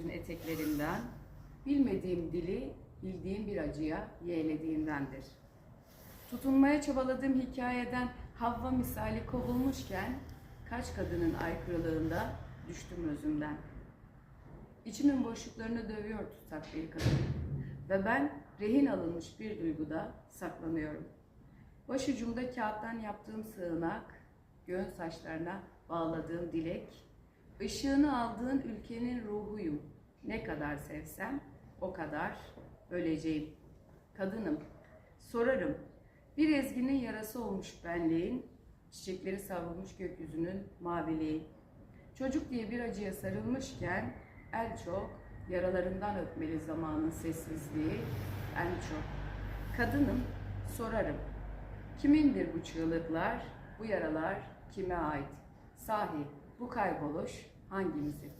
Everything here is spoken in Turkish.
gökyüzün eteklerinden, bilmediğim dili bildiğim bir acıya yeğlediğimdendir. Tutunmaya çabaladığım hikayeden Havva misali kovulmuşken kaç kadının aykırılığında düştüm özümden. İçimin boşluklarını dövüyor tutsak bir kadın ve ben rehin alınmış bir duyguda saklanıyorum. Başucumda kağıttan yaptığım sığınak, göğün saçlarına bağladığım dilek, ışığını aldığın ülkenin ruhuyum. Ne kadar sevsem o kadar öleceğim. Kadınım, sorarım. Bir ezginin yarası olmuş benliğin, çiçekleri savrulmuş gökyüzünün maviliği. Çocuk diye bir acıya sarılmışken en çok yaralarından öpmeli zamanın sessizliği, en çok. Kadınım, sorarım. Kimindir bu çığlıklar, bu yaralar kime ait? Sahi bu kayboluş hangimizin?